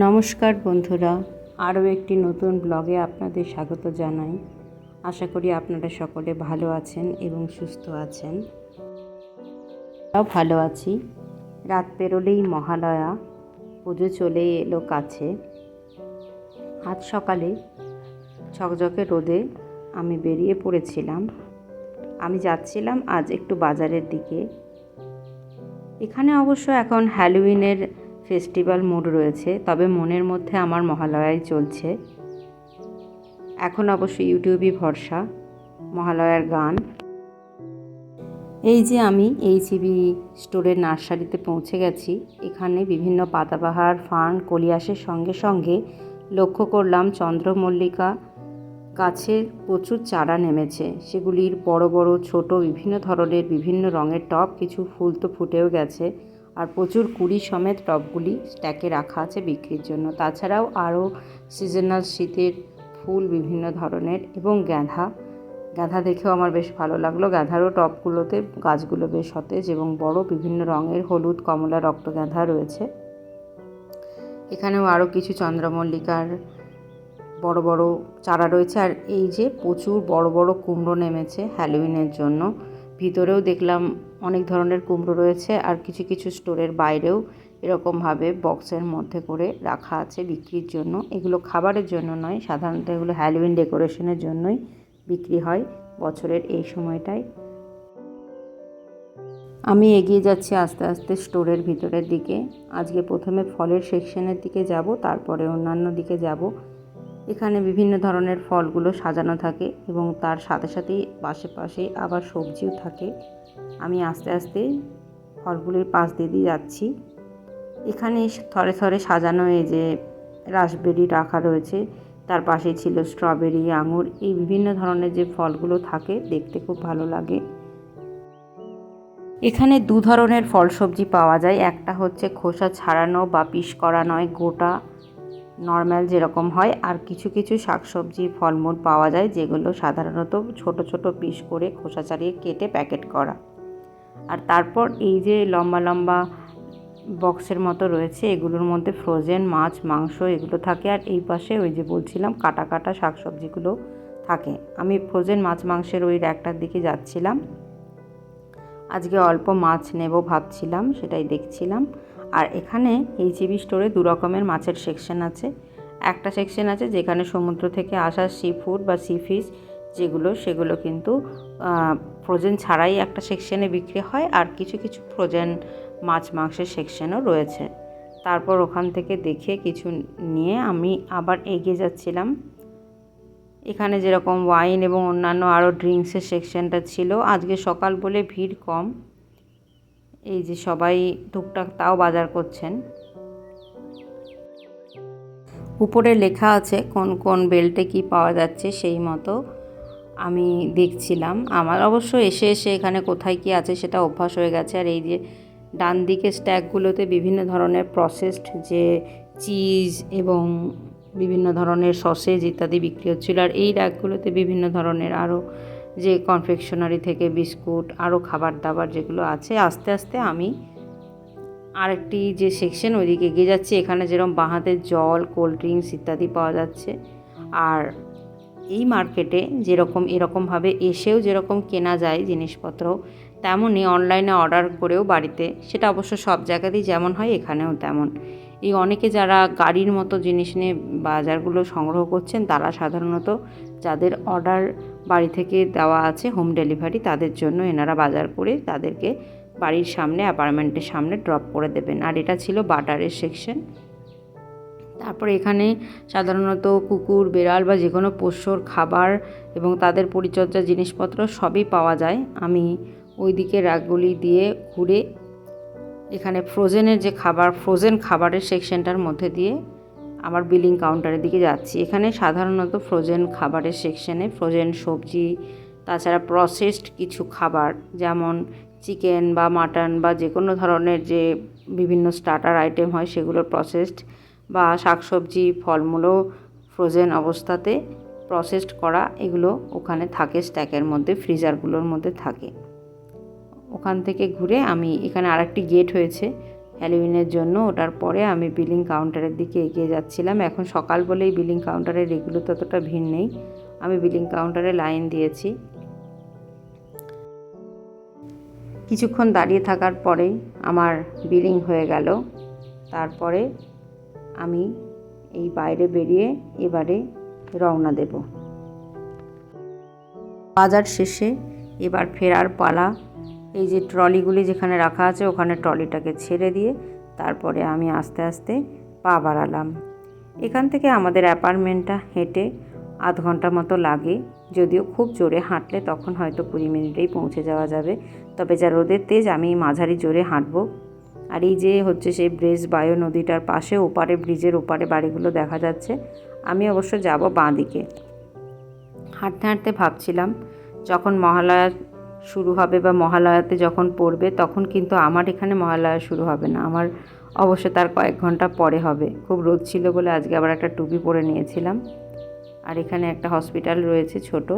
নমস্কার বন্ধুরা, আরও একটি নতুন ব্লগে আপনাদের স্বাগত জানাই। আশা করি আপনারা সকলে ভালো আছেন এবং সুস্থ আছেন। ভালো আছি। রাত পেরোলেই মহালয়া, পুজো চলে এলো কাছে। আজ সকালে ঝকঝকে রোদে আমি বেরিয়ে পড়েছিলাম। আমি যাচ্ছিলাম আজ একটু বাজারের দিকে। এখানে অবশ্য এখন হ্যালোউইনের ফেস্টিভ্যাল মুড রয়েছে, তবে মনের মধ্যে আমার মহালয়াই চলছে। এখন অবশ্য ইউটিউবই ভরসা, মহালয়ার গান। এই যে আমি এইচইবি স্টোরের নার্সারিতে পৌঁছে গেছি, এখানে বিভিন্ন পাতাবাহার ফার্ন কলিয়াসের সঙ্গে সঙ্গে লক্ষ্য করলাম চন্দ্রমল্লিকা গাছের প্রচুর চারা নেমেছে। সেগুলির বড় বড়, ছোট, বিভিন্ন ধরনের, বিভিন্ন রঙের টব, কিছু ফুল তো ফুটেও গেছে। আর প্রচুর কুড়ি সমেত টবগুলি স্ট্যাকে রাখা আছে বিক্রির জন্য। তাছাড়াও আরও সিজনাল শীতের ফুল বিভিন্ন ধরনের এবং গ্যাঁধা গাঁধা দেখেও আমার বেশ ভালো লাগল। গাঁধারও টবগুলোতে গাছগুলো বেশ সতেজ এবং বড় বিভিন্ন রঙের হলুদ, কমলা রক্ত গাঁধা রয়েছে। এখানেও আরও কিছু চন্দ্রমল্লিকার বড় বড় চারা রয়েছে। আর এই যে প্রচুর বড় বড় কুমড়ো নেমেছে হ্যালোউইনের জন্য, ভিতরেও দেখলাম অনেক ধরনের কুমড়ো রয়েছে আর কিছু কিছু স্টোরের বাইরেও এরকমভাবে বক্সের মধ্যে করে রাখা আছে বিক্রির জন্য। এগুলো খাবারের জন্য নয়, সাধারণত এগুলো হ্যালোউইন ডেকোরেশনের জন্যই বিক্রি হয় বছরের এই সময়টায়। আমি এগিয়ে যাচ্ছি আস্তে আস্তে স্টোরের ভিতরের দিকে। আজকে প্রথমে ফলের সেকশনের দিকে যাব, তারপরে অন্যান্য দিকে যাব। এখানে বিভিন্ন ধরনের ফলগুলো সাজানো থাকে এবং তার সাথে সাথেই পাশে পাশে আবার সবজিও থাকে। আমি আস্তে আস্তে ফলগুলির পাশ দিয়ে দিয়ে যাচ্ছি। এখানে থরে থরে সাজানো এই যে রাসবেরি রাখা রয়েছে, তার পাশে ছিল স্ট্রবেরি, আঙুর, এই বিভিন্ন ধরনের যে ফলগুলো থাকে দেখতে খুব ভালো লাগে। এখানে দু ধরনের ফল সবজি পাওয়া যায়। একটা হচ্ছে খোসা ছাড়ানো বা পিস করা নয় গোটা নর্মাল যেরকম হয়, আর কিছু কিছু শাকসবজি, ফলমূল পাওয়া যায়, যেগুলো সাধারণত ছোট ছোট পিস করে খোসা ছাড়িয়ে কেটে প্যাকেট করা। আর তারপর এই যে লম্বা লম্বা বক্সের মতো রয়েছে, এগুলোর মধ্যে ফ্রোজেন মাছ, মাংস এগুলো থাকে। আর এই পাশে ওই যে বলছিলাম, কাটা কাটা শাকসবজিগুলো থাকে। আমি ফ্রোজেন মাছ, মাংসের ওই র্যাকটার দিকে যাচ্ছিলাম। আজকে অল্প মাছ নেব ভাবছিলাম, সেটাই দেখছিলাম। আর এখানে এই জিবি স্টোরে দু রকমের মাছের সেকশন আছে। একটা সেকশন আছে যেখানে সমুদ্র থেকে আসা সি ফুড বা সি ফিশ যেগুলো, সেগুলো কিন্তু ফ্রোজেন ছাড়াই একটা সেকশনে বিক্রি হয় আর কিছু কিছু ফ্রোজেন মাছ মাংসের সেকশনও রয়েছে। তারপর ওখান থেকে দেখে কিছু নিয়ে আমি আবার এগিয়ে যাচ্ছিলাম। এখানে যেরকম ওয়াইন এবং অন্যান্য আরও ড্রিঙ্কসের সেকশনটা ছিল। আজকে সকাল বলে ভিড় কম। এই যে সবাই টুকটাক তাও বাজার করছেন। উপরে লেখা আছে কোন কোন বেল্টে কি পাওয়া যাচ্ছে সেই মতো। আমি দেখছিলাম। আমার অবশ্য এসে এসে এখানে কোথায় কি আছে সেটা অভ্যাস হয়ে গেছে। আর এই যে ডান দিকে স্ট্যাকগুলোতে বিভিন্ন ধরনের প্রসেসড যে চিজ এবং বিভিন্ন ধরনের সসেজ ইত্যাদি বিক্রি হচ্ছিল। আর এই র্যাকগুলোতে বিভিন্ন ধরনের আরও যে কনফেকশনারি থেকে বিস্কুট আরও খাবার দাবার যেগুলো আছে, আস্তে আস্তে আমি আরেকটি যে সেকশন ওইদিকে এগিয়ে যাচ্ছি, এখানে যেরকম বাঁহাতের জল কোল্ড ড্রিঙ্কস ইত্যাদি পাওয়া যাচ্ছে। আর এই মার্কেটে যেরকম, এরকমভাবে এসেও যেরকম কেনা যায় জিনিসপত্র, তেমনই অনলাইনে অর্ডার করেও বাড়িতে, সেটা অবশ্য সব জায়গাতেই যেমন হয়, এখানেও তেমন। এই অনেকে যারা গাড়ির মতো জিনিস নিয়ে বাজারগুলো সংগ্রহ করছেন, তারা সাধারণত যাদের অর্ডার বাড়ি থেকে দেওয়া আছে হোম ডেলিভারি তাদের জন্য এনারা বাজার করে তাদেরকে বাড়ির সামনে অ্যাপার্টমেন্টের সামনে ড্রপ করে দেবেন। আর এটা ছিল বাটারের সেকশন তারপর এখানে সাধারণত কুকুর, বেড়াল বা যে কোনো পোষ্যর খাবার এবং তাদের পরিচর্যা জিনিসপত্র সবই পাওয়া যায়। আমি ওই দিকে রাগগুলি দিয়ে ঘুরে এখানে ফ্রোজেনের যে খাবার ফ্রোজেন খাবারের সেকশনটার মধ্যে দিয়ে আমার বিলিং কাউন্টারের দিকে যাচ্ছি। এখানে সাধারণত ফ্রোজেন খাবারের সেকশনে ফ্রোজেন সবজি, তাছাড়া প্রসেসড কিছু খাবার, যেমন চিকেন বা মাটন বা যে কোনো ধরনের যে বিভিন্ন স্টার্টার আইটেম হয় সেগুলোর প্রসেসড বা শাকসবজি, ফলমূলও ফ্রোজেন অবস্থাতে প্রসেসড করা এগুলো ওখানে থাকে স্ট্যাকের মধ্যে ফ্রিজারগুলোর মধ্যে থাকে। ওখান থেকে ঘুরে আমি এখানে আরেকটি গেট হয়েছে। হ্যালোউইনের জন্য। ওটার পরে আমি বিলিং কাউন্টারের দিকে এগিয়ে যাচ্ছিলাম। এখন সকাল বলেই বিলিং কাউন্টারের এগুলো ততটা ভিড় নেই। আমি বিলিং কাউন্টারে লাইন দিয়েছি। কিছুক্ষণ দাঁড়িয়ে থাকার পরেই আমার বিলিং হয়ে গেল। তারপরে আমি এই বাইরে বেরিয়ে এবারে রওনা দেব। বাজার শেষে এবার ফেরার পালা এই যে ট্রলিগুলি যেখানে রাখা আছে, ওখানে ট্রলিটাকে ছেড়ে দিয়ে তারপরে আমি আস্তে আস্তে পা বাড়ালাম। এখান থেকে আমাদের অ্যাপার্টমেন্টটা হেঁটে আধ ঘণ্টা মতো লাগে, যদিও খুব জোরে হাঁটলে তখন হয়তো কুড়ি মিনিটেই পৌঁছে যাওয়া যাবে। তবে যা রোদের তেজ, আমি মাঝারি জোরে হাঁটবো। আর এই যে হচ্ছে সেই ব্রেজ বায়ো নদীটার পাশে, ওপারে ব্রিজের ওপারে বাড়িগুলো দেখা যাচ্ছে, আমি অবশ্য যাব বাঁ দিকে হাঁটতে হাঁটতে ভাবছিলাম, যখন মহালয়া শুরু হবে বা মহালয়াতে যখন পড়বে, তখন কিন্তু আমার এখানে মহালয়া শুরু হবে না। আমার অবশ্য তার কয়েক ঘণ্টা পরে হবে। খুব রোদ ছিল বলে আজকে আবার একটা টুপি পরে নিয়েছিলাম। আর এখানে একটা হসপিটাল রয়েছে ছোট।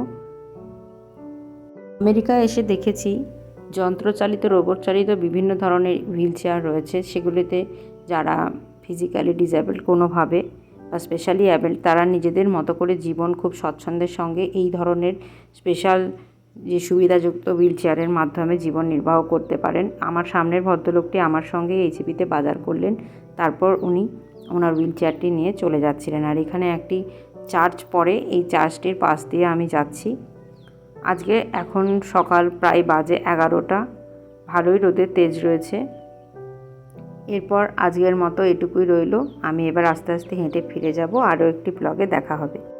আমেরিকা এসে দেখেছি যন্ত্রচালিত রোবট চালিত বিভিন্ন ধরনের হুইল চেয়ার রয়েছে। সেগুলিতে যারা ফিজিক্যালি ডিসেবল কোনোভাবে বা স্পেশালি অ্যাবেল তারা নিজেদের মতো করে জীবন খুব স্বচ্ছন্দের সঙ্গে এই ধরনের স্পেশাল যে সুবিধাযুক্ত হুইল চেয়ারের মাধ্যমে জীবন নির্বাহ করতে পারেন। আমার সামনের ভদ্রলোকটি আমার সঙ্গে এইচপিতে বাজার করলেন। তারপর উনি ওনার হুইল চেয়ারটি নিয়ে চলে যাচ্ছিলেন। আর এখানে একটি চার্চ পড়ে, এই চার্চটির পাশ দিয়ে আমি যাচ্ছি। আজকে এখন সকাল প্রায় বাজে এগারোটা। ভালোই রোদের তেজ রয়েছে। এরপর আজকের মতো এটুকুই রইল। আমি এবার আস্তে আস্তে হেঁটে ফিরে যাব। আরও একটি ব্লগে দেখা হবে।